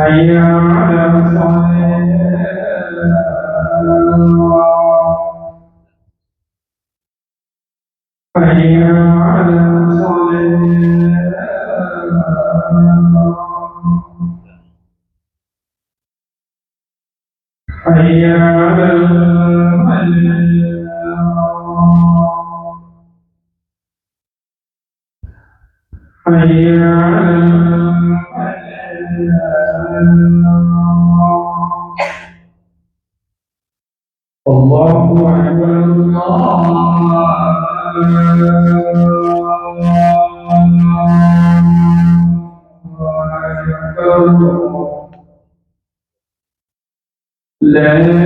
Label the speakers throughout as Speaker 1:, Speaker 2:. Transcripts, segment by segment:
Speaker 1: حي على الصلاة لا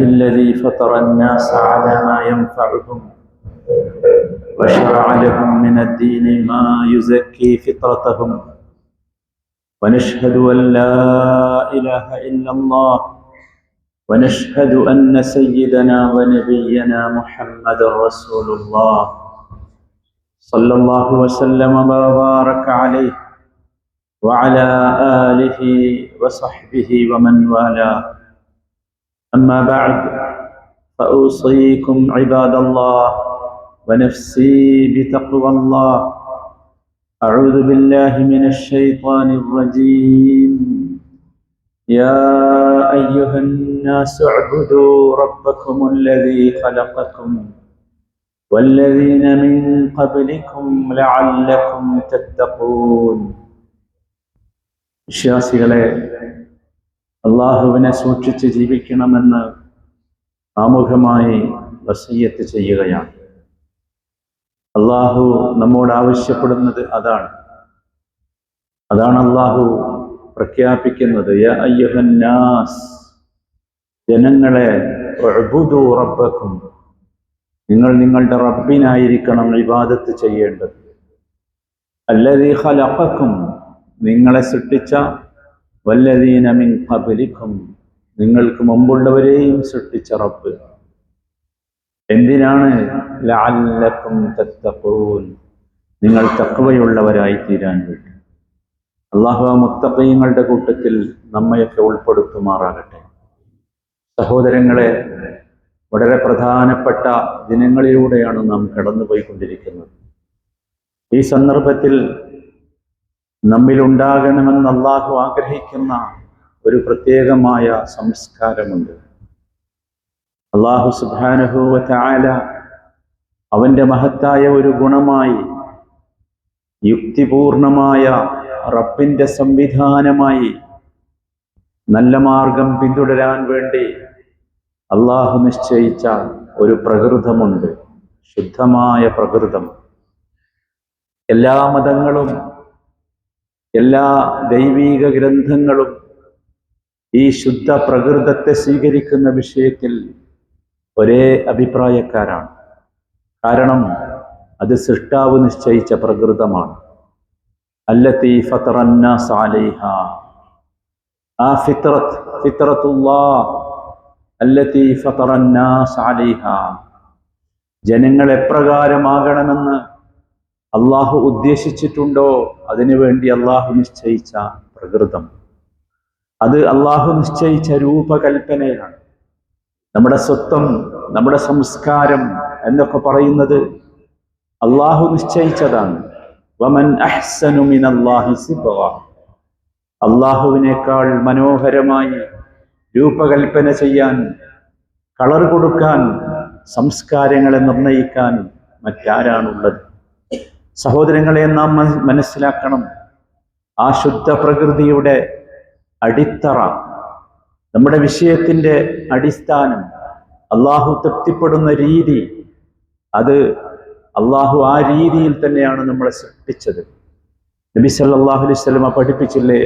Speaker 2: لله الذي فطر الناس على ما ينفعهم وشرع لهم من الدين ما يزكي فطرتهم. ونشهد أن لا إله إلا الله. ونشهد أن سيدنا ونبينا محمد رسول الله. صلى الله وسلم وبارك عليه وعلى آله وصحبه ومن والاه. أما بعد فأوصيكم عباد الله ونفسي بتقوى الله. أعوذ بالله من الشيطان الرجيم. يا أيها الناس اعبدوا ربكم الذي خلقكم والذين من قبلكم لعلكم تتقون. الشيخ അള്ളാഹുവിനെ സൂക്ഷിച്ച് ജീവിക്കണമെന്ന് ആമുഖമായി വസീയത്ത് ചെയ്യുകയാണ്. അള്ളാഹു നമ്മോട് ആവശ്യപ്പെടുന്നത് അതാണ്. അതാണ് അള്ളാഹു പ്രഖ്യാപിക്കുന്നത്. ജനങ്ങളെ ഉറപ്പക്കും നിങ്ങൾ നിങ്ങളുടെ റബ്ബിനായിരിക്കണം ഇബാദത്ത് ചെയ്യേണ്ടത്. അല്ലതീ ഹലക്കും നിങ്ങളെ സൃഷ്ടിച്ച വല്ലതീന മിൻ ഖബലിക്കും നിങ്ങൾക്ക് മുമ്പുള്ളവരെയും സൃഷ്ടിച്ച റബ്ബ്. എന്തിനാണ് ലഅല്ലക്കും തത്തഖൂൻ? നിങ്ങൾ തക്കവയുള്ളവരായി തീരാൻ വേണ്ടി അള്ളാഹു മുത്തപ്പയ്യങ്ങളുടെ കൂട്ടത്തിൽ നമ്മയൊക്കെ ഉൾപ്പെടുത്തുമാറാകട്ടെ. സഹോദരങ്ങളെ വളരെ പ്രധാനപ്പെട്ട ദിനങ്ങളിലൂടെയാണ് നാം കടന്നുപോയിക്കൊണ്ടിരിക്കുന്നത്. ഈ സന്ദർഭത്തിൽ നമ്മിലുണ്ടാകണമെന്ന് അള്ളാഹു ആഗ്രഹിക്കുന്ന ഒരു പ്രത്യേകമായ സംസ്കാരമുണ്ട്. അള്ളാഹു സുബാനഹുവ ചായാല അവന്റെ മഹത്തായ ഒരു ഗുണമായി യുക്തിപൂർണമായ റബ്ബിന്റെ സംവിധാനമായി നല്ല മാർഗം പിന്തുടരാൻ വേണ്ടി അള്ളാഹു നിശ്ചയിച്ച ഒരു പ്രകൃതമുണ്ട്. ശുദ്ധമായ പ്രകൃതം. എല്ലാ മതങ്ങളും എല്ലാ ദൈവീക ഗ്രന്ഥങ്ങളും ഈ ശുദ്ധ പ്രകൃതത്തെ സ്വീകരിക്കുന്ന വിഷയത്തിൽ ഒരേ അഭിപ്രായക്കാരാണ്. കാരണം അത് സൃഷ്ടാവ് നിശ്ചയിച്ച പ്രകൃതമാണ്. അല്ലത്തി ഫത്തറന്ന സാലിഹ. ആ ഫിത്രത്ത് ഫിത്രത്തുല്ലാ അല്ലത്തി ഫത്തറന്ന സാലിഹ. ജനങ്ങൾ എപ്രകാരമാകണമെന്ന് അള്ളാഹു ഉദ്ദേശിച്ചിട്ടുണ്ടോ? അതിനുവേണ്ടി അള്ളാഹു നിശ്ചയിച്ച പ്രകൃതം. അത് അള്ളാഹു നിശ്ചയിച്ച രൂപകൽപ്പനയാണ് നമ്മുടെ സ്വത്വം നമ്മുടെ സംസ്കാരം എന്നൊക്കെ പറയുന്നത് അള്ളാഹു നിശ്ചയിച്ചതാണ്. വമൻ അഹ്സനു സിബ്ഗ. അള്ളാഹുവിനേക്കാൾ മനോഹരമായി രൂപകൽപ്പന ചെയ്യാൻ കളർ കൊടുക്കാൻ സംസ്കാരങ്ങളെ നിർണയിക്കാൻ മറ്റാരാണുള്ളത്? സഹോദരങ്ങളെ നാം മനസ്സിലാക്കണം. ആ ശുദ്ധ പ്രകൃതിയുടെ അടിത്തറ നമ്മുടെ വിഷയത്തിന്റെ അടിസ്ഥാനം അള്ളാഹു തൃപ്തിപ്പെടുന്ന രീതി അത് അള്ളാഹു ആ രീതിയിൽ തന്നെയാണ് നമ്മളെ സൃഷ്ടിച്ചത്. നബി സല്ലാഹു അലൈഹി വസല്ലമ പഠിപ്പിച്ചില്ലേ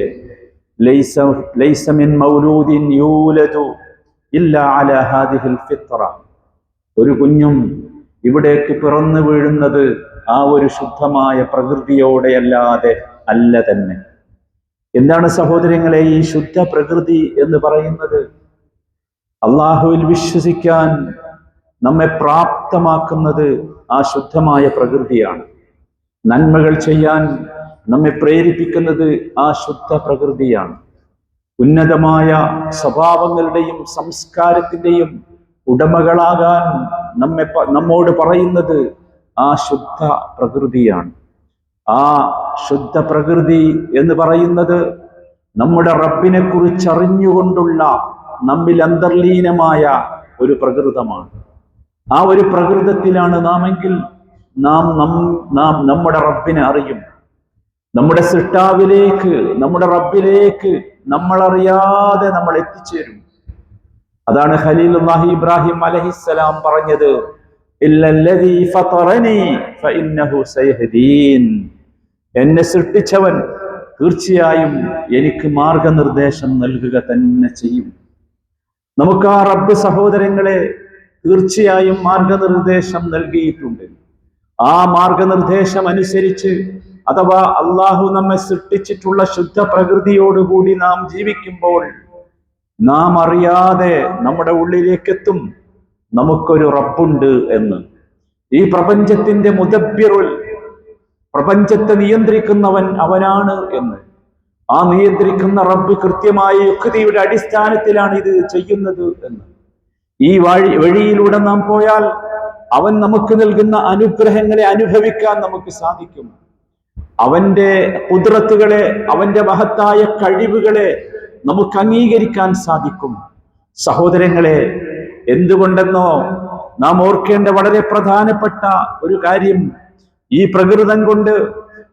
Speaker 2: ലൈസ ലൈസ മൗലൂദിൻ യൂലതു ഹാദിഹിൽ ഒരു കുഞ്ഞും ഇവിടേക്ക് പിറന്നു വീഴുന്നത് ആ ഒരു ശുദ്ധമായ പ്രകൃതിയോടെയല്ലാതെ അല്ല തന്നെ. എന്താണ് സഹോദരങ്ങളെ ഈ ശുദ്ധ പ്രകൃതി എന്ന് പറയുന്നത്? അള്ളാഹുവിൽ വിശ്വസിക്കാൻ നമ്മെ പ്രാപ്തമാക്കുന്നത് ആ ശുദ്ധമായ പ്രകൃതിയാണ്. നന്മകൾ ചെയ്യാൻ നമ്മെ പ്രേരിപ്പിക്കുന്നത് ആ ശുദ്ധ പ്രകൃതിയാണ്. ഉന്നതമായ സ്വഭാവങ്ങളുടെയും സംസ്കാരത്തിന്റെയും ഉടമകളാകാൻ നമ്മെ നമ്മോട് പറയുന്നത് ആ ശുദ്ധ പ്രകൃതിയാണ്. ആ ശുദ്ധ പ്രകൃതി എന്ന് പറയുന്നത് നമ്മുടെ റബ്ബിനെ കുറിച്ചറിഞ്ഞുകൊണ്ടുള്ള നമ്മിൽ അന്തർലീനമായ ഒരു പ്രകൃതമാണ്. ആ ഒരു പ്രകൃതത്തിലാണ് നാമെങ്കിൽ നാം നം- നാം നമ്മുടെ റബ്ബിനെ അറിയും. നമ്മുടെ സൃഷ്ടാവിലേക്ക് നമ്മുടെ റബ്ബിലേക്ക് നമ്മളറിയാതെ നമ്മൾ എത്തിച്ചേരും. അതാണ് ഖലീൽ ഇബ്രാഹിം അലഹിസ്സലാം പറഞ്ഞത്. എന്നെ സൃഷ്ടിച്ചവൻ തീർച്ചയായും എനിക്ക് മാർഗനിർദ്ദേശം നൽകുക തന്നെ ചെയ്യും. നമുക്ക് ആ റബ്ബ് സഹോദരങ്ങളെ തീർച്ചയായും മാർഗനിർദ്ദേശം നൽകിയിട്ടുണ്ട്. ആ മാർഗനിർദ്ദേശം അനുസരിച്ച് അഥവാ അള്ളാഹു നമ്മെ സൃഷ്ടിച്ചിട്ടുള്ള ശുദ്ധ പ്രകൃതിയോടുകൂടി നാം ജീവിക്കുമ്പോൾ നാം അറിയാതെ നമ്മുടെ ഉള്ളിലേക്ക് എത്തും നമുക്കൊരു റബ്ബുണ്ട് എന്ന്. ഈ പ്രപഞ്ചത്തിന്റെ മുദബ്ബിറുൽ പ്രപഞ്ചത്തെ നിയന്ത്രിക്കുന്നവൻ അവനാണ് എന്ന്. ആ നിയന്ത്രിക്കുന്ന റബ്ബ് കൃത്യമായ യുക്തിയുടെ അടിസ്ഥാനത്തിലാണ് ഇത് ചെയ്യുന്നത് എന്ന്. ഈ വഴി വഴിയിലൂടെ നാം പോയാൽ അവൻ നമുക്ക് നൽകുന്ന അനുഗ്രഹങ്ങളെ അനുഭവിക്കാൻ നമുക്ക് സാധിക്കും. അവന്റെ കുതിരത്തുകളെ അവന്റെ മഹത്തായ കഴിവുകളെ നമുക്ക് അംഗീകരിക്കാൻ സാധിക്കും. സഹോദരങ്ങളെ എന്തുകൊണ്ടെന്നോ നാം ഓർക്കേണ്ട വളരെ പ്രധാനപ്പെട്ട ഒരു കാര്യം. ഈ പ്രകൃതം കൊണ്ട്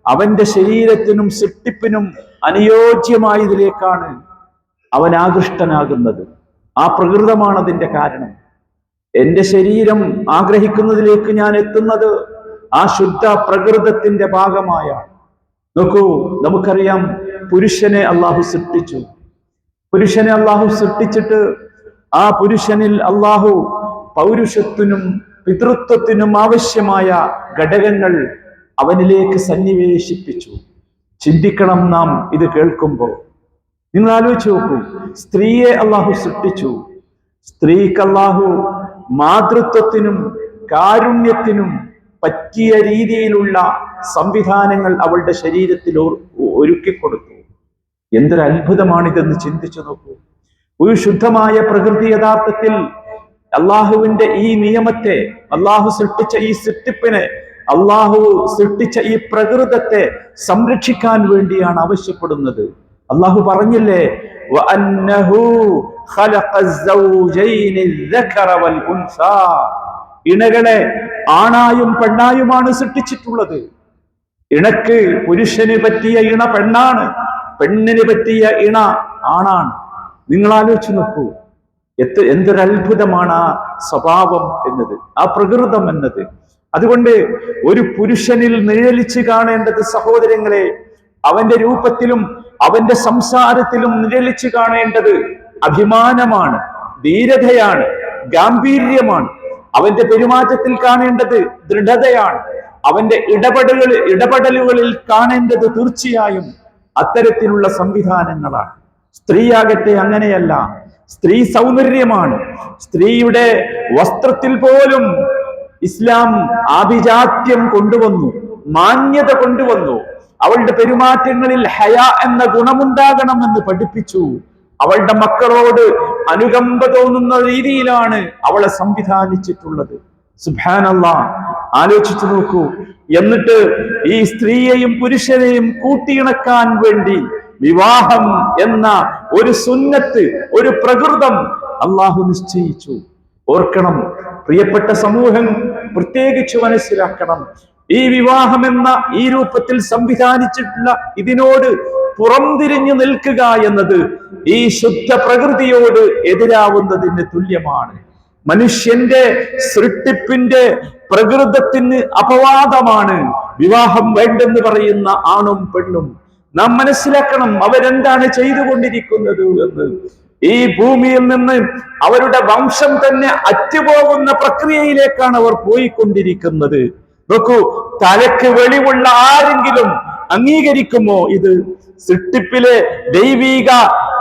Speaker 2: അവന്റെ ശരീരത്തിനും സൃഷ്ടിപ്പിനും അനുയോജ്യമായതിലേക്കാണ് അവൻ ആകൃഷ്ടനാകുന്നത്. ആ പ്രകൃതമാണ് അതിന്റെ കാരണം. എന്റെ ശരീരം ആഗ്രഹിക്കുന്നതിലേക്ക് ഞാൻ എത്തുന്നത് ആ ശുദ്ധ പ്രകൃതത്തിന്റെ ഭാഗമായ നോക്കൂ നമുക്കറിയാം പുരുഷനെ അള്ളാഹു സൃഷ്ടിച്ചു. പുരുഷനെ അള്ളാഹു സൃഷ്ടിച്ചിട്ട് ആ പുരുഷനിൽ അള്ളാഹു പൗരുഷത്തിനും പിതൃത്വത്തിനും ആവശ്യമായ ഘടകങ്ങൾ അവനിലേക്ക് സന്നിവേശിപ്പിച്ചു. ചിന്തിക്കണം നാം ഇത് കേൾക്കുമ്പോൾ. നിങ്ങൾ ആലോചിച്ച് നോക്കൂ. സ്ത്രീയെ അള്ളാഹു സൃഷ്ടിച്ചു. സ്ത്രീക്ക് അള്ളാഹു മാതൃത്വത്തിനും കാരുണ്യത്തിനും പറ്റിയ രീതിയിലുള്ള സംവിധാനങ്ങൾ അവളുടെ ശരീരത്തിൽ ഒരുക്കിക്കൊടുത്തു. എന്തൊരു അത്ഭുതമാണിതെന്ന് ചിന്തിച്ചു നോക്കൂ. ഒരു ശുദ്ധമായ പ്രകൃതി യഥാർത്ഥത്തിൽ അള്ളാഹുവിന്റെ ഈ നിയമത്തെ അള്ളാഹു സൃഷ്ടിച്ച ഈ സൃഷ്ടിപ്പിനെ അള്ളാഹു സൃഷ്ടിച്ച ഈ പ്രകൃതത്തെ സംരക്ഷിക്കാൻ വേണ്ടിയാണ് ആവശ്യപ്പെടുന്നത്. അള്ളാഹു പറഞ്ഞില്ലേ ഇണകളെ ആണായും പെണ്ണായുമാണ് സൃഷ്ടിച്ചിട്ടുള്ളത്. ഇണക്ക് പുരുഷന് പറ്റിയ ഇണ പെണ്ണാണ് പെണ്ണിന് പറ്റിയ ഇണ ആണാണ്. നിങ്ങൾ ആലോചിച്ച് നോക്കൂ. എത്ത് എന്തൊരത്ഭുതമാണ് ആ സ്വഭാവം എന്നത് ആ പ്രകൃതം എന്നത്. അതുകൊണ്ട് ഒരു പുരുഷനിൽ നിഴലിച്ച് കാണേണ്ടത് സഹോദരങ്ങളെ അവന്റെ രൂപത്തിലും അവന്റെ സംസാരത്തിലും നിഴലിച്ച് കാണേണ്ടത് അഭിമാനമാണ് ധീരതയാണ് ഗാംഭീര്യമാണ്. അവന്റെ പെരുമാറ്റത്തിൽ കാണേണ്ടത് ദൃഢതയാണ്. അവന്റെ ഇടപെടലുകൾ ഇടപെടലുകളിൽ കാണേണ്ടത് തീർച്ചയായും അത്തരത്തിലുള്ള സംവിധാനങ്ങളാണ്. സ്ത്രീയാകട്ടെ അങ്ങനെയല്ല. സ്ത്രീ സൗന്ദര്യമാണ്. സ്ത്രീയുടെ വസ്ത്രത്തിൽ പോലും ഇസ്ലാം ആഭിജാത്യം കൊണ്ടുവന്നു മാന്യത കൊണ്ടുവന്നു. അവളുടെ പെരുമാറ്റങ്ങളിൽ ഹയ എന്ന ഗുണമുണ്ടാകണമെന്ന് പഠിപ്പിച്ചു. അവളുടെ മക്കളോട് അനുകമ്പ തോന്നുന്ന രീതിയിലാണ് അവളെ സംവിധാനിച്ചിട്ടുള്ളത്. സുബാനല്ല ആലോചിച്ചു നോക്കൂ. എന്നിട്ട് ഈ സ്ത്രീയെയും പുരുഷനെയും കൂട്ടിയിണക്കാൻ വേണ്ടി വിവാഹം എന്ന ഒരു സുന്നത്ത് ഒരു പ്രകൃതം അള്ളാഹു നിശ്ചയിച്ചു. ഓർക്കണം പ്രിയപ്പെട്ട സമൂഹം പ്രത്യേകിച്ച് മനസ്സിലാക്കണം. ഈ വിവാഹം എന്ന ഈ രൂപത്തിൽ സംവിധാനിച്ചിട്ടുള്ള ഇതിനോട് പുറംതിരിഞ്ഞു നിൽക്കുക എന്നത് ഈ ശുദ്ധ പ്രകൃതിയോട് എതിരാവുന്നതിന് തുല്യമാണ്. മനുഷ്യന്റെ സൃഷ്ടിപ്പിന്റെ പ്രകൃതത്തിന് അപവാദമാണ് വിവാഹം വേണ്ടെന്ന് പറയുന്ന ആണും പെണ്ണും. നാം മനസ്സിലാക്കണം അവരെന്താണ് ചെയ്തുകൊണ്ടിരിക്കുന്നത് എന്ന്. ഈ ഭൂമിയിൽ നിന്ന് അവരുടെ വംശം തന്നെ അറ്റുപോകുന്ന പ്രക്രിയയിലേക്കാണ് അവർ പോയിക്കൊണ്ടിരിക്കുന്നത്. നോക്കൂ തലക്ക് വെളിവുള്ള ആരെങ്കിലും അംഗീകരിക്കുമോ ഇത്? സൃഷ്ടിപ്പിലെ ദൈവീക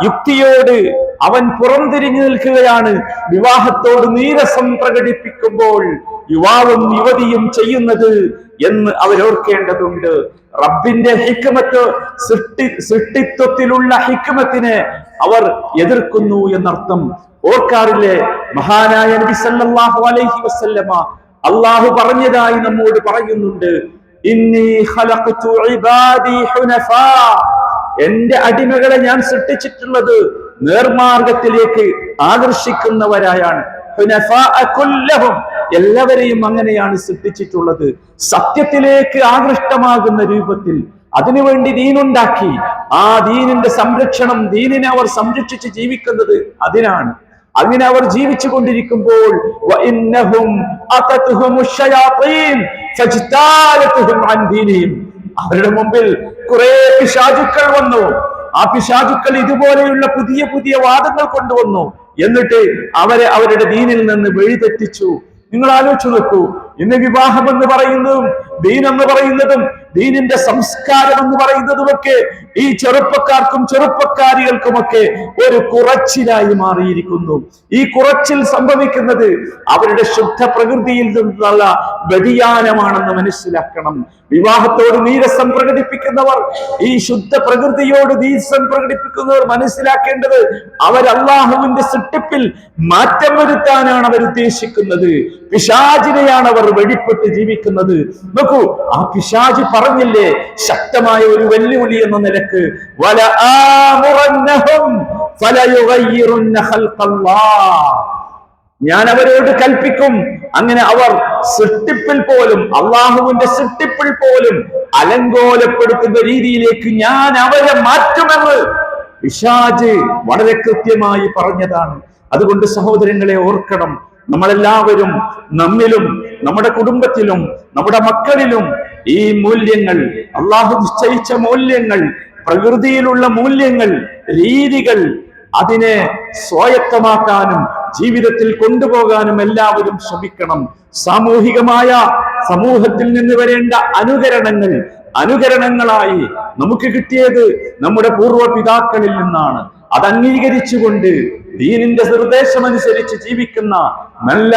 Speaker 2: യുക്തിയോട് അവൻ പുറംതിരിഞ്ഞു നിൽക്കുകയാണ്. വിവാഹത്തോട് നീരസം പ്രകടിപ്പിക്കുമ്പോൾ യുവാവും യുവതിയും ചെയ്യുന്നത് എന്ന് അവരോർക്കേണ്ടതുണ്ട്. റബ്ബിന്റെ ഹിക്മത്ത് സൃഷ്ടി സൃഷ്ടിത്വത്തിലുള്ള ഹിക്മത്തിനെ അവർ എതിർക്കുന്നു എന്നർത്ഥം. ഓർക്കാറില്ലേ? മഹാനായ നബി സല്ലല്ലാഹു അലൈഹി വസല്ലമ അള്ളാഹു പറഞ്ഞതായി നമ്മോട് പറയുന്നുണ്ട്. എന്റെ അടിമകളെ ഞാൻ സൃഷ്ടിച്ചിട്ടുള്ളത് നേർമാർഗത്തിലേക്ക് ആകർഷിക്കുന്നവരായാണ്. എല്ലാവരെയും അങ്ങനെയാണ് സൃഷ്ടിച്ചിട്ടുള്ളത്. സത്യത്തിലേക്ക് ആകൃഷ്ടമാകുന്ന രൂപത്തിൽ അതിനുവേണ്ടി ദീനുണ്ടാക്കി. ആ ദീനിന്റെ സംരക്ഷണം ദീനിനെ അവർ സംരക്ഷിച്ച് ജീവിക്കുന്നത് അതിനാണ്. അങ്ങനെ അവർ ജീവിച്ചു കൊണ്ടിരിക്കുമ്പോൾ. അവരുടെ മുമ്പിൽ കുറെ പിശാചുക്കൾ വന്നു. ആ പിശാചുക്കൾ ഇതുപോലെയുള്ള പുതിയ പുതിയ വാദങ്ങൾ കൊണ്ടുവന്നു. എന്നിട്ട് അവരെ അവരുടെ ദീനിൽ നിന്ന് വഴിതെറ്റിച്ചു. നിങ്ങൾ ആലോചിച്ചു നോക്കൂ. ഇന്ന് വിവാഹം എന്ന് പറയുന്നതും ദീൻ എന്ന് പറയുന്നതും ദീനിന്റെ സംസ്കാരം എന്ന് പറയുന്നതുമൊക്കെ ഈ ചെറുപ്പക്കാർക്കും ചെറുപ്പക്കാരികൾക്കുമൊക്കെ ഒരു കുറച്ചിലായി മാറിയിരിക്കുന്നു. ഈ കുറച്ചിൽ സംഭവിക്കുന്നത് അവരുടെ ശുദ്ധ പ്രകൃതിയിൽ നിന്നുള്ള വ്യതിയാനമാണെന്ന് മനസ്സിലാക്കണം. വിവാഹത്തോട് നീരസം പ്രകടിപ്പിക്കുന്നവർ ഈ ശുദ്ധ പ്രകൃതിയോട് നീരസം പ്രകടിപ്പിക്കുന്നവർ മനസ്സിലാക്കേണ്ടത് അവർ അള്ളാഹുവിന്റെ സൃഷ്ടിപ്പിൽ മാറ്റം വരുത്താനാണ് അവർ ഉദ്ദേശിക്കുന്നത്. പിശാചിനെയാണ് അവർ വെടിപ്പെട്ട് ജീവിക്കുന്നത്. നോക്കൂ ആ പിശാചി പറഞ്ഞില്ലേ ശക്തമായ ഒരു വെല്ലുവിളി എന്ന നിലയ്ക്ക് വല ഞാൻ അവരോട് കൽപ്പിക്കും അങ്ങനെ അവർ സൃഷ്ടിപ്പിൽ പോലും അള്ളാഹുവിന്റെ സൃഷ്ടിപ്പിൽ പോലും അലങ്കോലപ്പെടുത്തുന്ന രീതിയിലേക്ക് ഞാൻ അവരെ മാറ്റുമെന്ന് പിശാജ് വളരെ കൃത്യമായി പറഞ്ഞതാണ്. അതുകൊണ്ട് സഹോദരങ്ങളെ ഓർക്കണം നമ്മളെല്ലാവരും നമ്മിലും നമ്മുടെ കുടുംബത്തിലും നമ്മുടെ മക്കളിലും ഈ മൂല്യങ്ങൾ അള്ളാഹു നിശ്ചയിച്ച മൂല്യങ്ങൾ പ്രകൃതിയിലുള്ള മൂല്യങ്ങൾ രീതികൾ അതിനെ സ്വായത്തമാക്കാനും ജീവിതത്തിൽ കൊണ്ടുപോകാനും എല്ലാവരും ശ്രമിക്കണം. സാമൂഹികമായ സമൂഹത്തിൽ നിന്ന് വരേണ്ട അനുകരണങ്ങൾ അനുകരണങ്ങളായി നമുക്ക് കിട്ടിയത് നമ്മുടെ പൂർവ പിതാക്കളിൽ നിന്നാണ്. അത് അംഗീകരിച്ചുകൊണ്ട് ദീനിന്റെ നിർദ്ദേശമനുസരിച്ച് ജീവിക്കുന്ന നല്ല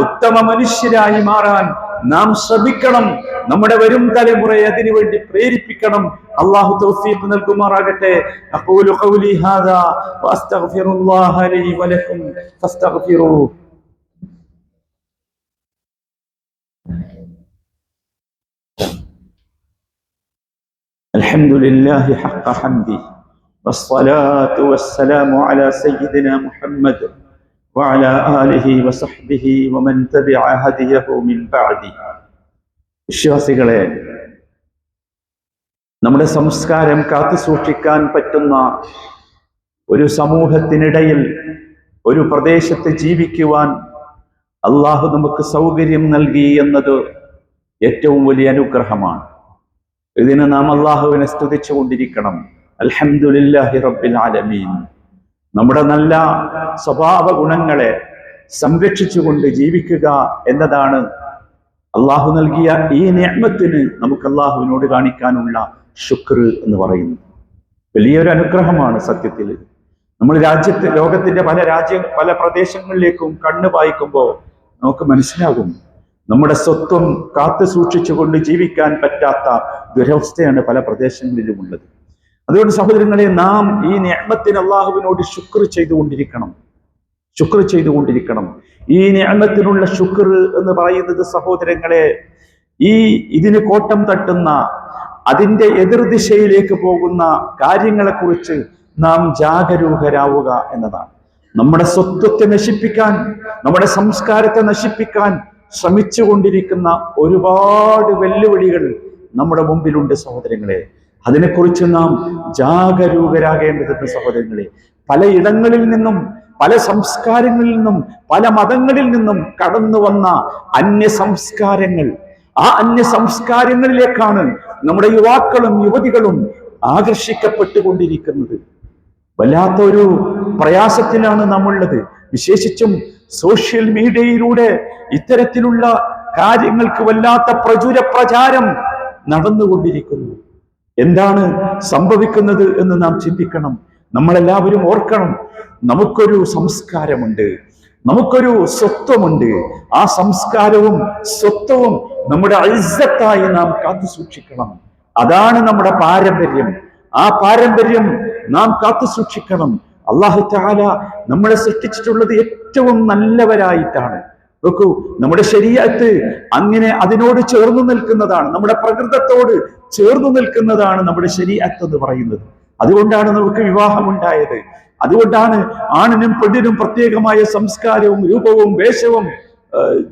Speaker 2: ഉത്തമ മനുഷ്യരായി മാറാൻ നാം ശ്രമിക്കണം നമ്മുടെ വരും തലമുറയെ അതിനുവേണ്ടി പ്രേരിപ്പിക്കണം അള്ളാഹു തൗഫീഖ് നൽകുമാറാകട്ടെ അഖൂലു ഖൗലി ഹാദാ വഅസ്തഗ്ഫിറുല്ലാഹ ലി വലക്കും ഫസ്തഗ്ഫിറൂഹു الحمد لله حق حمده والصلاة والسلام على سيدنا محمد وعلى آله وصحبه ومن تبع هديه من بعده വിശ്വാസികളെ നമ്മുടെ സംസ്കാരം കാത്തു സൂക്ഷിക്കാൻ പറ്റുന്ന ഒരു സമൂഹത്തിനിടയിൽ ഒരു പ്രദേശത്ത് ജീവിക്കുവാൻ അള്ളാഹു നമുക്ക് സൗകര്യം നൽകി എന്നത് ഏറ്റവും വലിയ അനുഗ്രഹമാണ് ഇതിന് നാം അള്ളാഹുവിനെ സ്തുതിച്ചു അൽഹംദുലില്ലാഹി റബ്ബിൽ ആലമീൻ. നമ്മുടെ നല്ല സ്വഭാവ ഗുണങ്ങളെ സംരക്ഷിച്ചുകൊണ്ട് ജീവിക്കുക എന്നതാണ് അള്ളാഹു നൽകിയ ഈ നിയമത്തിന് നമുക്ക് അള്ളാഹുവിനോട് കാണിക്കാനുള്ള ശുക്ർ എന്ന് പറയുന്നത്. വലിയൊരു അനുഗ്രഹമാണ് സത്യത്തിൽ. നമ്മൾ രാജ്യത്ത് ലോകത്തിന്റെ പല രാജ്യ പല പ്രദേശങ്ങളിലേക്കും കണ്ണു പായിക്കുമ്പോൾ നമുക്ക് മനസ്സിലാകും. നമ്മുടെ സ്വത്വം കാത്തു സൂക്ഷിച്ചുകൊണ്ട് ജീവിക്കാൻ പറ്റാത്ത ദുരവസ്ഥയാണ് പല പ്രദേശങ്ങളിലും ഉള്ളത്. അതുകൊണ്ട് സഹോദരങ്ങളെ നാം ഈ നിയമത്തിന് അള്ളാഹുവിനോട് ശുക്ർ ചെയ്തുകൊണ്ടിരിക്കണം. ശുക്ർ ചെയ്തുകൊണ്ടിരിക്കണം. ഈ നിയമത്തിനുള്ള ശുക്ർ എന്ന് പറയുന്നത് സഹോദരങ്ങളെ ഈ ഇതിന് കോട്ടം തട്ടുന്ന അതിന്റെ എതിർദിശയിലേക്ക് പോകുന്ന കാര്യങ്ങളെക്കുറിച്ച് നാം ജാഗരൂകരാവുക എന്നതാണ്. നമ്മുടെ സ്വത്വത്തെ നശിപ്പിക്കാൻ നമ്മുടെ സംസ്കാരത്തെ നശിപ്പിക്കാൻ ശ്രമിച്ചുകൊണ്ടിരിക്കുന്ന ഒരുപാട് വെല്ലുവിളികൾ നമ്മുടെ മുമ്പിലുണ്ട് സഹോദരങ്ങളെ. അതിനെക്കുറിച്ച് നാം ജാഗരൂകരാകേണ്ടതുണ്ട് സഹോദരങ്ങളെ പലയിടങ്ങളിൽ നിന്നും പല സംസ്കാരങ്ങളിൽ നിന്നും പല മതങ്ങളിൽ നിന്നും കടന്നു വന്ന അന്യ സംസ്കാരങ്ങൾ ആ അന്യ സംസ്കാരങ്ങളിലേക്കാണ് നമ്മുടെ യുവാക്കളും യുവതികളും ആകർഷിക്കപ്പെട്ടുകൊണ്ടിരിക്കുന്നത്. വല്ലാത്ത ഒരു പ്രയാസത്തിലാണ് നമ്മളുള്ളത്. വിശേഷിച്ചും സോഷ്യൽ മീഡിയയിലൂടെ ഇത്തരത്തിലുള്ള കാര്യങ്ങൾക്ക് വല്ലാത്ത പ്രചുര പ്രചാരം നടന്നുകൊണ്ടിരിക്കുന്നു. എന്താണ് സംഭവിക്കുന്നത് എന്ന് നാം ചിന്തിക്കണം. നമ്മളെല്ലാവരും ഓർക്കണം നമുക്കൊരു സംസ്കാരമുണ്ട് നമുക്കൊരു സ്വത്വമുണ്ട്. ആ സംസ്കാരവും സ്വത്വവും നമ്മുടെ അഴിസത്തായി നാം കാത്തു സൂക്ഷിക്കണം. അതാണ് നമ്മുടെ പാരമ്പര്യം. ആ പാരമ്പര്യം നാം കാത്തു സൂക്ഷിക്കണം. അള്ളാഹു താല നമ്മളെ സൃഷ്ടിച്ചിട്ടുള്ളത് ഏറ്റവും നല്ലവരായിട്ടാണ്. നോക്കൂ നമ്മുടെ ശരീരത്ത് അങ്ങനെ അതിനോട് ചേർന്നു നിൽക്കുന്നതാണ്. നമ്മുടെ പ്രകൃതത്തോട് ചേർന്നു നിൽക്കുന്നതാണ് നമ്മുടെ ശരീരത്ത് എന്ന് പറയുന്നത്. അതുകൊണ്ടാണ് നമുക്ക് വിവാഹം വിവാഹമുണ്ടായത്. അതുകൊണ്ടാണ് ആണിനും പെണ്ണിനും പ്രത്യേകമായ സംസ്കാരവും രൂപവും വേഷവും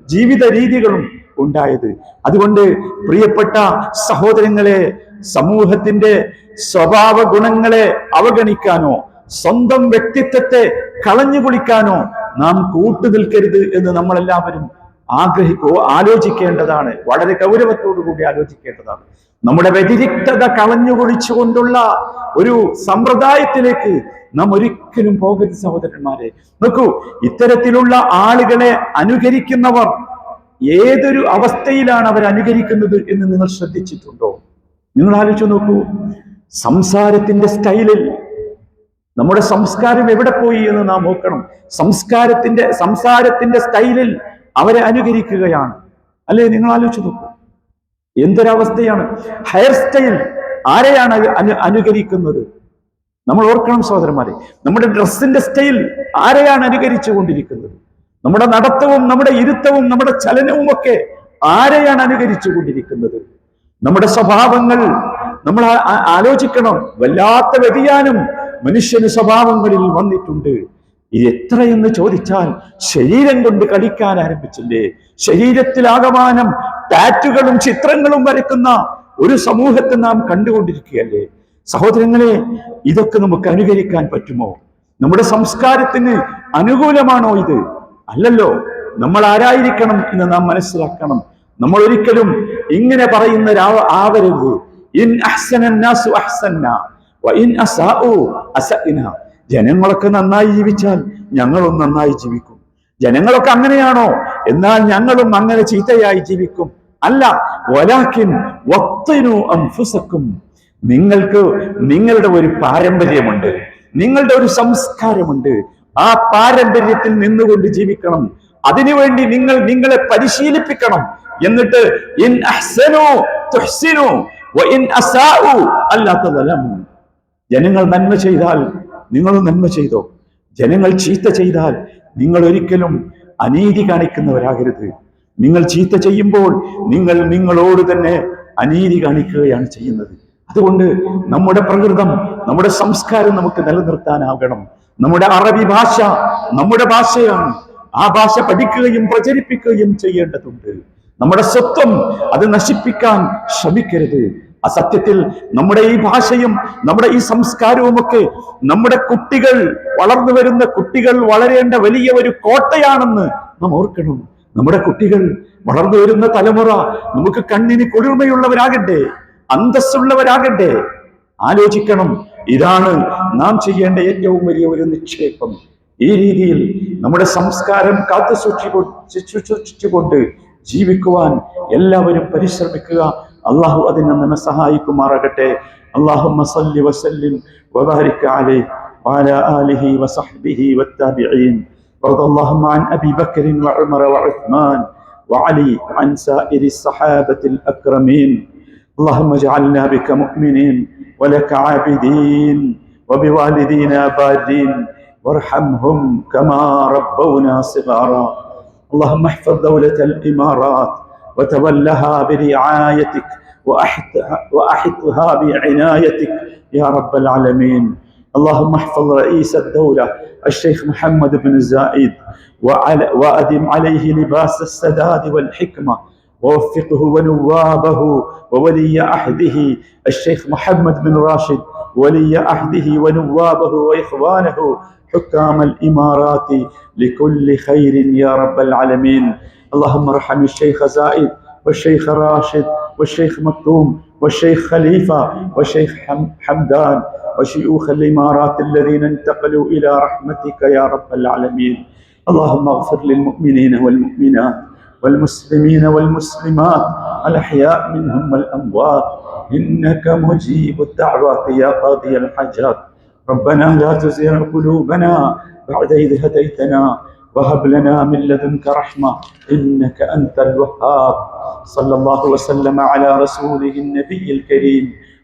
Speaker 2: ജീവിത രീതികളും ഉണ്ടായത്. അതുകൊണ്ട് പ്രിയപ്പെട്ട സഹോദരങ്ങളെ സമൂഹത്തിന്റെ സ്വഭാവ ഗുണങ്ങളെ അവഗണിക്കാനോ സ്വന്തം വ്യക്തിത്വത്തെ കളഞ്ഞു കുളിക്കാനോ നാം കൂട്ടു നിൽക്കരുത് എന്ന് നമ്മളെല്ലാവരും ആഗ്രഹിക്കോ ആലോചിക്കേണ്ടതാണ്. വളരെ ഗൗരവത്തോടു കൂടി ആലോചിക്കേണ്ടതാണ്. നമ്മുടെ വ്യതിരിക്തത കളഞ്ഞു കുളിച്ചുകൊണ്ടുള്ള ഒരു സമ്പ്രദായത്തിലേക്ക് നാം ഒരിക്കലും പോകരുത് സഹോദരന്മാരെ. നോക്കൂ ഇത്തരത്തിലുള്ള ആളുകളെ അനുകരിക്കുന്നവർ ഏതൊരു അവസ്ഥയിലാണ് അവർ അനുകരിക്കുന്നത് എന്ന് നിങ്ങൾ ശ്രദ്ധിച്ചിട്ടുണ്ടോ? നിങ്ങൾ ആലോചിച്ചു നോക്കൂ സംസാരത്തിന്റെ സ്റ്റൈലിൽ നമ്മുടെ സംസ്കാരം എവിടെ പോയി എന്ന് നാം നോക്കണം. സംസ്കാരത്തിന്റെ സംസാരത്തിന്റെ സ്റ്റൈലിൽ അവരെ അനുകരിക്കുകയാണ്. അല്ലേ? നിങ്ങൾ ആലോചിച്ചു നോക്കൂ. എന്തൊരവസ്ഥയാണ്? ഹെയർ സ്റ്റൈൽ ആരെയാണ് അനു- അനു- അനുകരിക്കുന്നത്? നമ്മൾ ഓർക്കണം സഹോദരന്മാരെ നമ്മുടെ ഡ്രസ്സിന്റെ സ്റ്റൈൽ ആരെയാണ് അനുകരിച്ചു കൊണ്ടിരിക്കുന്നത് നമ്മുടെ നടത്തവും നമ്മുടെ ഇരുത്തവും നമ്മുടെ ചലനവും ഒക്കെ ആരെയാണ് അനുകരിച്ചു കൊണ്ടിരിക്കുന്നത് നമ്മുടെ സ്വഭാവങ്ങൾ നമ്മൾ ആലോചിക്കണം. വല്ലാത്ത വ്യതിയാനം മനുഷ്യന് സ്വഭാവങ്ങളിൽ വന്നിട്ടുണ്ട്. ഇത് എത്രയെന്ന് ചോദിച്ചാൽ ശരീരം കൊണ്ട് കളിക്കാൻ ആരംഭിച്ചില്ലേ? ശരീരത്തിലാകമാനം ടാറ്റുകളും ചിത്രങ്ങളും വരയ്ക്കുന്ന ഒരു സമൂഹത്തെ നാം കണ്ടുകൊണ്ടിരിക്കുകയല്ലേ? സഹോദരങ്ങളെ ഇതൊക്കെ നമുക്ക് അനുകരിക്കാൻ പറ്റുമോ? നമ്മുടെ സംസ്കാരത്തിന് അനുകൂലമാണോ ഇത്? അല്ലല്ലോ നമ്മൾ ആരായിരിക്കണം എന്ന് നാം മനസ്സിലാക്കണം. നമ്മൾ ഒരിക്കലും ഇങ്ങനെ പറയുന്ന ആവരുത്. ഇൻ ജനങ്ങളൊക്കെ നന്നായി ജീവിച്ചാൽ ഞങ്ങളും നന്നായി ജീവിക്കും. ജനങ്ങളൊക്കെ അങ്ങനെയാണോ? എന്നാൽ ഞങ്ങളും അങ്ങനെ ചീത്തയായി ജീവിക്കും. അല്ല നിങ്ങൾക്ക് നിങ്ങളുടെ ഒരു പാരമ്പര്യമുണ്ട്. നിങ്ങളുടെ ഒരു സംസ്കാരമുണ്ട്. ആ പാരമ്പര്യത്തിൽ നിന്നുകൊണ്ട് ജീവിക്കണം. അതിനുവേണ്ടി നിങ്ങൾ നിങ്ങളെ പരിശീലിപ്പിക്കണം. എന്നിട്ട് ഇൻ അഹ്സനു ഇൻ അസാഉ ജനങ്ങൾ നന്മ ചെയ്താൽ നിങ്ങളും നന്മ ചെയ്തോ? ജനങ്ങൾ ചീത്ത ചെയ്താൽ നിങ്ങൾ ഒരിക്കലും അനീതി കാണിക്കുന്നവരാകരുത്. നിങ്ങൾ ചീത്ത ചെയ്യുമ്പോൾ നിങ്ങൾ നിങ്ങളോട് തന്നെ അനീതി കാണിക്കുകയാണ് ചെയ്യുന്നത്. അതുകൊണ്ട് നമ്മുടെ പ്രകൃതം നമ്മുടെ സംസ്കാരം നമുക്ക് നിലനിർത്താനാകണം നമ്മുടെ അറബി ഭാഷ നമ്മുടെ ഭാഷയാണ്. ആ ഭാഷ പഠിക്കുകയും പ്രചരിപ്പിക്കുകയും ചെയ്യേണ്ടതുണ്ട്. നമ്മുടെ സ്വത്വം അത് നശിപ്പിക്കാൻ ശ്രമിക്കരുത്. ആ സത്യത്തിൽ നമ്മുടെ ഈ ഭാഷയും നമ്മുടെ ഈ സംസ്കാരവും ഒക്കെ നമ്മുടെ കുട്ടികൾ വളർന്നു വരുന്ന കുട്ടികൾ വളരേണ്ട വലിയ ഒരു കോട്ടയാണെന്ന് നാം ഓർക്കണം. നമ്മുടെ കുട്ടികൾ വളർന്നു വരുന്ന തലമുറ നമുക്ക് കണ്ണിന് കുളിർമയുള്ളവരാകട്ടെ അന്തസ്സുള്ളവരാകട്ടെ ആലോചിക്കണം ഇതാണ് നാം ചെയ്യേണ്ട ഏറ്റവും വലിയ ഒരു നിക്ഷേപം ഈ രീതിയിൽ നമ്മുടെ സംസ്കാരം കാത്തു സൂക്ഷിക്കൊ- സൂക്ഷിച്ചു- സൂക്ഷിച്ചുകൊണ്ട് ജീവിക്കുവാൻ എല്ലാവരും പരിശ്രമിക്കുക അള്ളാഹു അതിന് നമ്മെ സഹായിക്കുമാറാകട്ടെ അള്ളാഹു മസല്ലി വസല്ലിം وبارك عليه وعلى آله وصحبه والتابعين وارض اللهم عن أبي بكر وعمر وعثمان وعلي وعن سائر الصحابة الأكرمين. اللهم اجعلنا بك مؤمنين ولك عابدين وبوالدينا بارين. وارحمهم كما ربونا صغارا. اللهم احفظ دولة الإمارات وتولها برعايتك وأحطها بعنايتك يا رب العالمين. اللهم احفظ رئيس الدولة الشيخ محمد بن زايد وأدم عليه لباس السداد والحكمة ووفقه ونوابه وولي عهده الشيخ محمد بن راشد ولي عهده ونوابه وإخوانه حكام الإمارات لكل خير يا رب العالمين. اللهم ارحم الشيخ زايد والشيخ راشد والشيخ مكتوم والشيخ خليفة والشيخ حم- حمدان وشيوخ الإمارات الذين انتقلوا إلى رحمتك يا رب العالمين. اللهم اغفر للمؤمنين والمؤمنات والمسلمين والمسلمات الأحياء منهم والأموات. إنك مجيب الدعوات يا قاضي الحاجات. ربنا لا تزغ قلوبنا بعد إذ هديتنا وهب لنا من لدنك رحمة إنك أنت الوهاب. صلى الله وسلم على رسوله النبي الكريم.